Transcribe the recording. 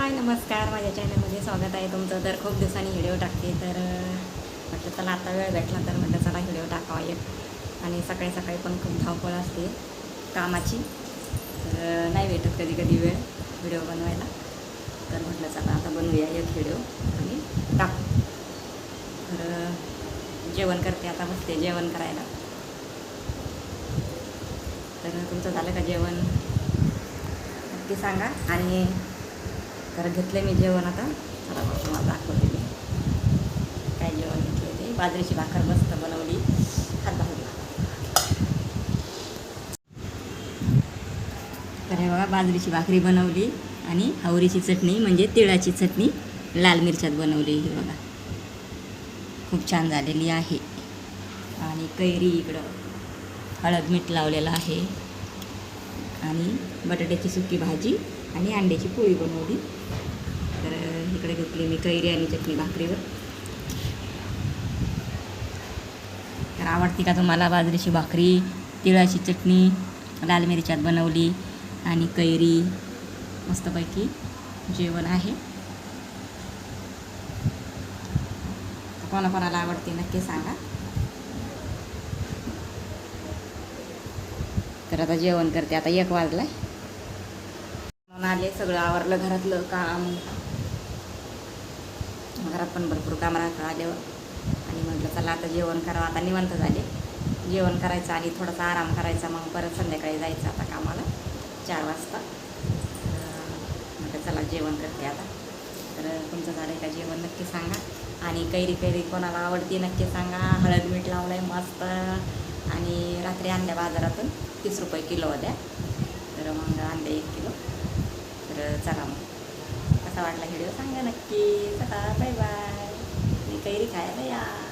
हाय नमस्कार. माझ्या चॅनलमध्ये स्वागत आहे तुमचं. तर खूप दिवसांनी व्हिडिओ टाकते तर म्हटलं चला आता वेळ भेटला तर म्हटलं चला व्हिडिओ टाकावा एक. आणि सकाळी सकाळी पण खूप धावपळ असते कामाची. तर नाही भेटत कधी कधी वेळ व्हिडिओ बनवायला. तर म्हटलं चला आता बनवूया एक व्हिडिओ आणि टाकू. तर जेवण करते आता बसते जेवण करायला. तर तुमचं झालं का जेवण? नक्की सांगा. आणि तर घेतलं मी जेवण आता. चला बघ तुम्हाला दाखवते मी. काय जेवण घेतलं ते. बाजरीची भाकर मस्त बनवली. हात तर हे बघा बाजरीची भाकरी बनवली आणि हावरीची चटणी म्हणजे तिळाची चटणी लाल मिरच्यात बनवली ही बघा. खूप छान झालेली आहे. आणि कैरी इकडं हळद मीठ लावलेलं आहे. आणि बटाट्याची सुकी भाजी आणि अंड्याची पोळी बनवली. तर इकडे घेतली मी कैरी आणि चटणी भाकरीवर. तर आवडते का तुम्हाला बाजरीची भाकरी तिळाची चटणी लाल मिरच्यात बनवली आणि कैरी? मस्तपैकी जेवण आहे. कोणाकोणाला आवडते नक्की सांगा. तर आता जेवण करते. आता एक वाजलाय. आले सगळं आवरलं घरातलं काम. घरात पण भरपूर काम राहतं आल्यावर. आणि म्हटलं चला आता जेवण करावं. आता निवंत झाले. जेवण करायचं आणि थोडासा आराम करायचा मग परत संध्याकाळी जायचं आता कामाला चार वाजता. म्हटलं चला जेवण करते आता. तर तुमचं झालं का जेवण? नक्की सांगा. आणि कैरी कैरी कोणाला आवडते नक्की सांगा. हळद मीठ लावलं आहे मस्त. आणि रात्री आणल्या बाजारातून तीस रुपये किलो होत्या. तर मग आणले एक किलो. तर चला मग. कसा वाटला व्हिडिओ सांगा नक्की चला बाय बाय. मी कैरी खायला या.